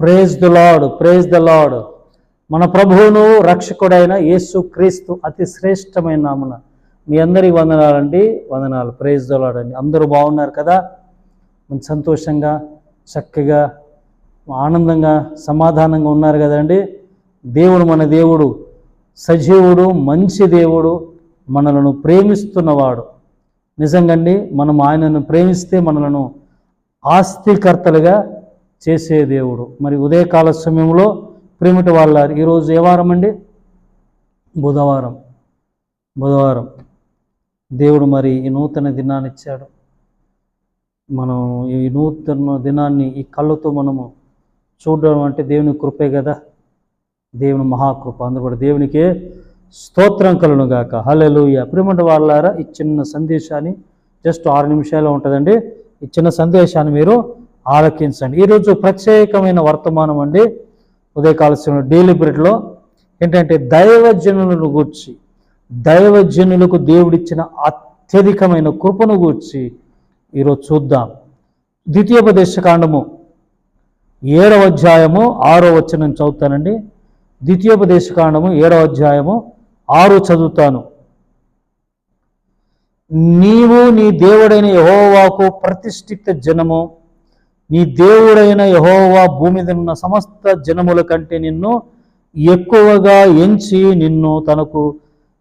Praise the Lord praise the Lord మన ప్రభువును రక్షకుడైన యేసు క్రీస్తు అతి శ్రేష్టమైన నామన మీ అందరికి వందనాలండి వందనాలు. ప్రేజ్ ద లాడ్ అండి. అందరూ బాగున్నారు కదా? మంచి సంతోషంగా చక్కగా ఆనందంగా సమాధానంగా ఉన్నారు కదండి. దేవుడు మన దేవుడు సజీవుడు మంచి దేవుడు మనలను ప్రేమిస్తున్నవాడు. నిజంగండి మనం ఆయనను ప్రేమిస్తే మనలను ఆస్తికర్తలుగా చేసే దేవుడు. మరి ఉదయకాల సమయంలో ప్రేమిటి వాళ్ళ ఈరోజు ఏ వారం అండి? బుధవారం. బుధవారం. దేవుడు మరి ఈ నూతన దినాన్ని ఇచ్చాడు. మనం ఈ నూతన దినాన్ని ఈ కళ్ళతో మనము చూడడం అంటే దేవుని కృపే కదా. దేవుని మహాకృప. అందుకు కూడా దేవునికే స్తోత్రం కలను గాక. హలెలుయ ప్రిమంట వాళ్ళారా ఈ చిన్న సందేశాన్ని జస్ట్ ఆరు నిమిషాలు ఉంటుందండి. ఈ చిన్న సందేశాన్ని మీరు ఆలకించండి. ఈరోజు ప్రత్యేకమైన వర్తమానం అండి. ఉదయకాల సమయంలో డైలీ బ్రెడ్లో ఏంటంటే దైవజనులను గూర్చి దైవజనులకు దేవుడిచ్చిన అత్యధికమైన కృపను గూర్చి ఈరోజు చూద్దాం. ద్వితీయోపదేశ కాండము ఏడవ అధ్యాయము ఆరో వచనం చదువుతానండి. ద్వితీయోపదేశ కాండము ఏడవ అధ్యాయము ఆరు చదువుతాను. నీవు నీ దేవుడైన యహోవాకు ప్రతిష్ఠిత జనము నీ దేవుడైన యహోవా భూమి మీద ఉన్న సమస్త జనముల కంటే నిన్ను ఎక్కువగా ఎంచి నిన్ను తనకు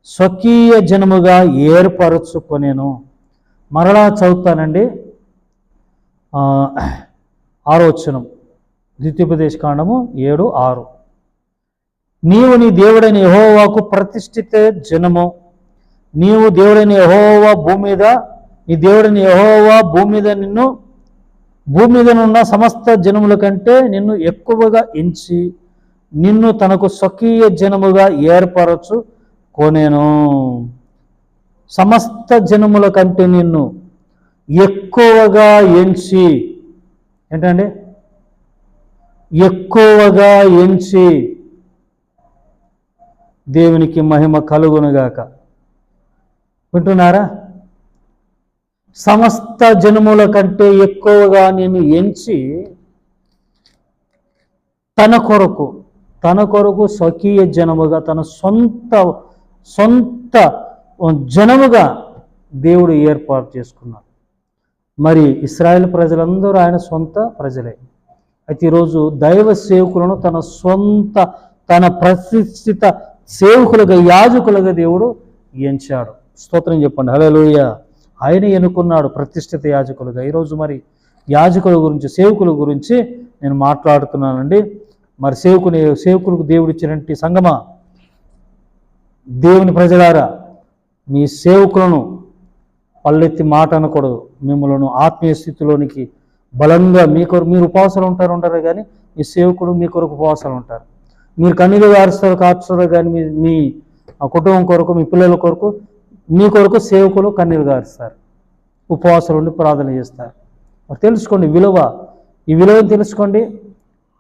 స్వకీయ జనముగా ఏర్పరచుకొనేను. మరలా చదువుతానండి. ఆరోచనం. ద్వితీయోపదేశ కాండము ఏడు ఆరు. నీవు నీ దేవుడైన యహోవాకు ప్రతిష్ఠిత జనము. నీవు దేవుడైన యహోవా భూమి మీద నీ దేవుడైన యహోవా భూమి మీద నిన్ను భూమి మీద ఉన్న సమస్త జనముల కంటే నిన్ను ఎక్కువగా ఎంచి నిన్ను తనకు స్వకీయ జనముగా ఏర్పరచు కోనేను. సమస్త జనముల కంటే నిన్ను ఎక్కువగా ఎంచి ఏంటండి? ఎక్కువగా ఎంచి దేవునికి మహిమ కలుగునుగాక. వింటున్నారా? సమస్త జనముల కంటే ఎక్కువగా నేను ఎంచి తన కొరకు తన కొరకు స్వకీయ జనముగా తన సొంత సొంత జనముగా దేవుడు ఏర్పాటు చేసుకున్నాడు. మరి ఇస్రాయేల్ ప్రజలందరూ ఆయన సొంత ప్రజలే. అయితే ఈరోజు దైవ సేవకులను తన సొంత తన ప్రతిష్ఠిత సేవకులుగా యాజకులుగా దేవుడు ఎంచాడు. స్తోత్రం చెప్పండి. హలో ఆయన ఎన్నుకున్నాడు ప్రతిష్ఠిత యాజకులుగా. ఈరోజు మరి యాజకుల గురించి సేవకుల గురించి నేను మాట్లాడుతున్నానండి. మరి సేవకుని సేవకులకు దేవుడు ఇచ్చినటువంటి సంగమా? దేవుని ప్రజలారా మీ సేవకులను పల్లెత్తి మాట అనకూడదు. మిమ్మల్ని ఆత్మీయ స్థితిలోనికి బలంగా మీ కొరకు మీరు ఉపవాసాలు ఉంటారు ఉంటారు కానీ మీ సేవకుడు మీ కొరకు ఉపవాసాలు ఉంటారు. మీరు కన్నీళ్ళు కారుస్తారు కాచుతారు కానీ మీ మీ కుటుంబం కొరకు మీ పిల్లల కొరకు మీ కొరకు సేవకులు కన్నీరు గారుస్తారు. ఉపవాసం ఉండి ప్రార్థన చేస్తారు. మరి తెలుసుకోండి విలువ. ఈ విలువను తెలుసుకోండి.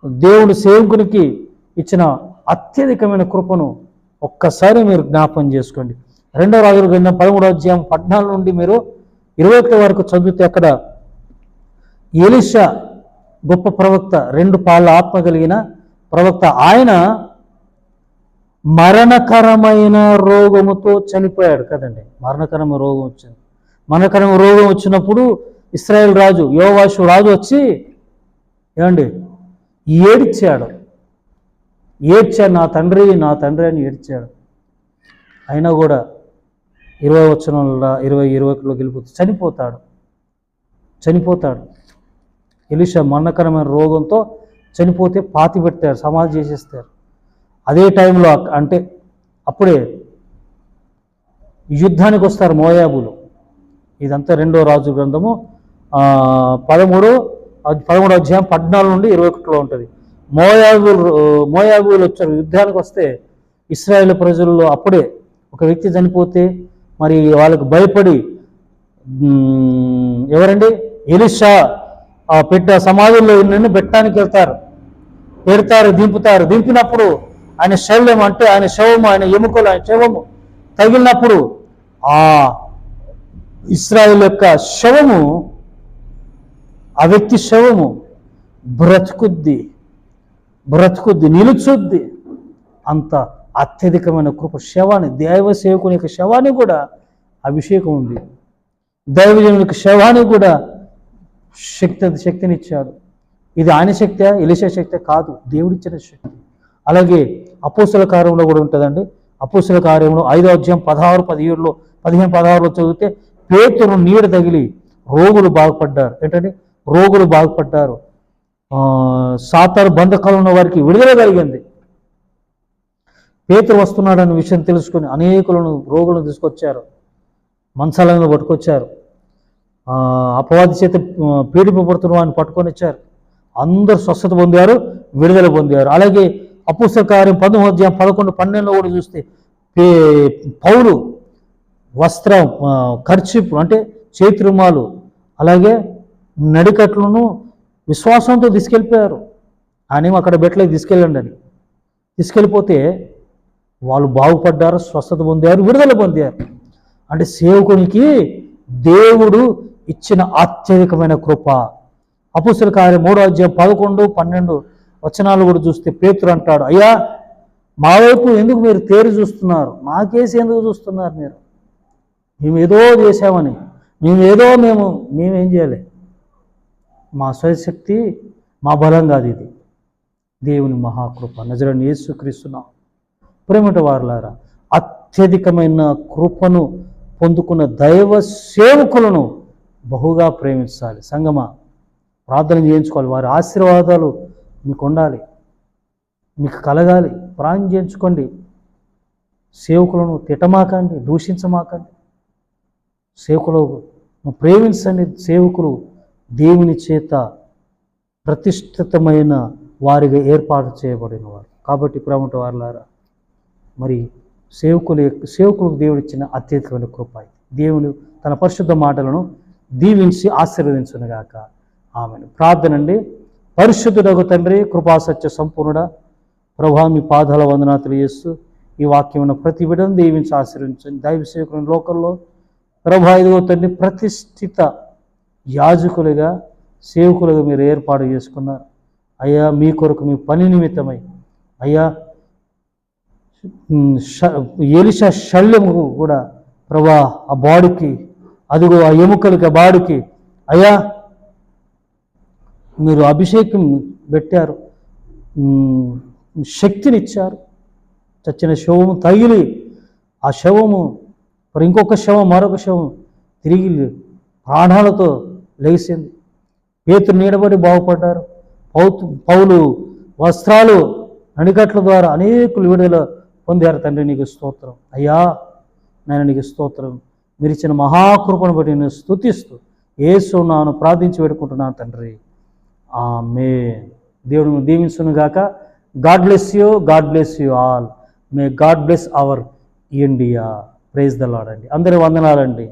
దేవుడు సేవకునికి ఇచ్చిన అత్యధికమైన కృపను ఒక్కసారి మీరు జ్ఞాపం చేసుకోండి. రెండో రాజుల గ్రంథం పదమూడో అధ్యాయం పద్నాలుగు నుండి మీరు ఇరవై ఒకటి వరకు చదివితే అక్కడ ఎలిషా గొప్ప ప్రవక్త రెండు పాళ్ళ ఆత్మ కలిగిన ప్రవక్త. ఆయన మరణకరమైన రోగముతో చనిపోయాడు కదండి. మరణకరమైన రోగం వచ్చింది. మరణకరమైన రోగం వచ్చినప్పుడు ఇస్రాయేల్ రాజు యోవాషు రాజు వచ్చి ఏమండి? ఏడ్చాడు. ఏడ్చాడు నా తండ్రి నా తండ్రి అని ఏడ్చాడు. అయినా కూడా ఇరవై వచనంలో ఇరవై ఇరవై ఒకటిలో గెలిపోతే చనిపోతాడు. చనిపోతాడు. ఎలిషా మరణకరమైన రోగంతో చనిపోతే పాతి పెట్టారు సమాధి చేసేస్తారు. అదే టైంలో అంటే అప్పుడే యుద్ధానికి వస్తారు మోయాబులు. ఇదంతా రెండో రాజు గ్రంథము. పదమూడు పదమూడు అధ్యాయం పద్నాలుగు నుండి ఇరవై ఒకటిలో ఉంటుంది. మోయాబులు మోయాబులు వచ్చారు. యుద్ధానికి వస్తే ఇస్రాయేల్ ప్రజల్లో అప్పుడే ఒక వ్యక్తి చనిపోతే మరి వాళ్ళకు భయపడి ఎవరండి? ఎలిషా. ఆ పెట్ట సమాధుల్లో నిన్ను పెట్టడానికి వెళ్తారు. పెడతారు దింపుతారు. దింపినప్పుడు ఆయన శైలం అంటే ఆయన శవము ఆయన ఎముకలు ఆయన శవము. తగిలినప్పుడు ఆ ఇస్రాయిల్ యొక్క శవము ఆ వ్యక్తి శవము బ్రతుకుద్ది బ్రతుకుద్ది నిలుచుద్ది. అంత అత్యధికమైన కృప శవాన్ని దైవ సేవకుని యొక్క శవాన్ని కూడా అభిషేకం ఉంది. దైవజనుని యొక్క శవానికి కూడా శక్తి శక్తినిచ్చాడు. ఇది ఆయన శక్తి ఎలిసే శక్తి కాదు దేవుడిచ్చిన శక్తి. అలాగే అపోసల కార్యంలో కూడా ఉంటుందండి. అపోసల కార్యంలో ఐదో అధ్యాయం పదహారు పదిహేడులో పదిహేను పదహారులో చదివితే పేతురు నీడ తగిలి రోగులు బాగుపడ్డారు. ఏంటంటే రోగులు బాగుపడ్డారు. సాతారు బంధకాలు ఉన్న వారికి విడుదల కలిగింది. పేతురు వస్తున్నాడన్న విషయం తెలుసుకొని అనేకులను రోగులను తీసుకొచ్చారు. మంచాలను పట్టుకొచ్చారు. అపవాది చేత పీడిపబడుతున్న పీడింపబడుతున్న వారిని పట్టుకొని వచ్చారు అందరూ స్వస్థత పొందారు విడుదల పొందారు. అలాగే అపుస్తకార్యం పంతొమ్మిది అధ్యాయం పదకొండు పన్నెండులో కూడా చూస్తే పే- పౌలు వస్త్రం ఆ, ఖర్చిపు అంటే చేతిరుమాలు అలాగే నడికట్లను విశ్వాసంతో తీసుకెళ్ళిపోయారు. ఆయన అక్కడ బెట్లకి తీసుకెళ్ళండి అని. తీసుకెళ్ళిపోతే వాళ్ళు బాగుపడ్డారు స్వస్థత పొందారు విడుదల పొందారు. అంటే సేవకునికి దేవుడు ఇచ్చిన అత్యధికమైన కృప. అపుసల కార్యం మూడో అధ్యాయం పదకొండు పన్నెండు వచనాలు కూడా చూస్తే పేతురు అంటాడు అయ్యా మా వైపు ఎందుకు మీరు తేరి చూస్తున్నారు? మాకేసి ఎందుకు చూస్తున్నారు మీరు? మేము ఏదో చేశామని మేమేదో మేము మేమేం చేయాలి. మా స్వయశక్తి మా బలం కాదు ఇది. దేవుని మహాకృప. నజరని యేసుక్రీస్తున్నాం ప్రేమట వారులారా అత్యధికమైన కృపను పొందుకున్న దైవ సేవకులను బహుగా ప్రేమించాలి. సంగమా ప్రార్థన చేయించుకోవాలి. వారి ఆశీర్వాదాలు మీకు ఉండాలి మీకు కలగాలి. ప్రాణం చేయించుకోండి సేవకులను తిటమాకండి దూషించమాకండి. సేవకులను ప్రేమించండి సేవకులు దేవుని చేత ప్రతిష్ఠితమైన వారిగా ఏర్పాటు చేయబడిన వారు. కాబట్టి ప్రేమట వారులారా మరి సేవకులు సేవకులకు దేవుడు ఇచ్చిన అత్యధికమైన కృప దేవుడు తన పరిశుద్ధ మాటలను దీవించి ఆశీర్వదించునుగాక. ఆమెను. ప్రార్థన పరిశుద్ధుడగు తండ్రి కృపాసత్య సంపూర్ణుడ ప్రభా మీ పాదాల వందనాతులు చేస్తూ ఈ వాక్యం ప్రతి బిడను దీవించి ఆశ్రయించండి దైవ సేవకుని లోకంలో ప్రభా ఇదిగో తండ్రి ప్రతిష్ఠిత యాజకులుగా సేవకులుగా మీరు ఏర్పాటు చేసుకున్నారు. అయ్యా మీ కొరకు మీ పని నిమిత్తమై అయ్యా ష- ఎలిష శల్యముకు కూడా ప్రభా ఆ బాడుకి అదిగో ఆ ఎముకలకి ఆ బాడుకి అయ్యా మీరు అభిషేకం పెట్టారు. శక్తినిచ్చారు. చచ్చిన శవము తగిలి ఆ శవము మరి ఇంకొక శవం మరొక శవం తిరిగి ప్రాణాలతో లేచింది. పేతురు నీడబడి బాగుపడ్డారు. పౌతు పౌలు వస్త్రాలు నడికట్ల ద్వారా అనేకులు విడుదల పొందారు. తండ్రి నీకు స్తోత్రం. అయ్యా నేను నీకు స్తోత్రం. మీరు ఇచ్చిన మహాకృపను బట్టి నేను స్తుతిస్తూ ఏసు నాను ప్రార్థించి పెట్టుకుంటున్నాను తండ్రి. మే దేవుడు దీవించును గాక. God bless you God bless you all. May God bless our India. Praise దలాడండి అందరి వందనాలండి.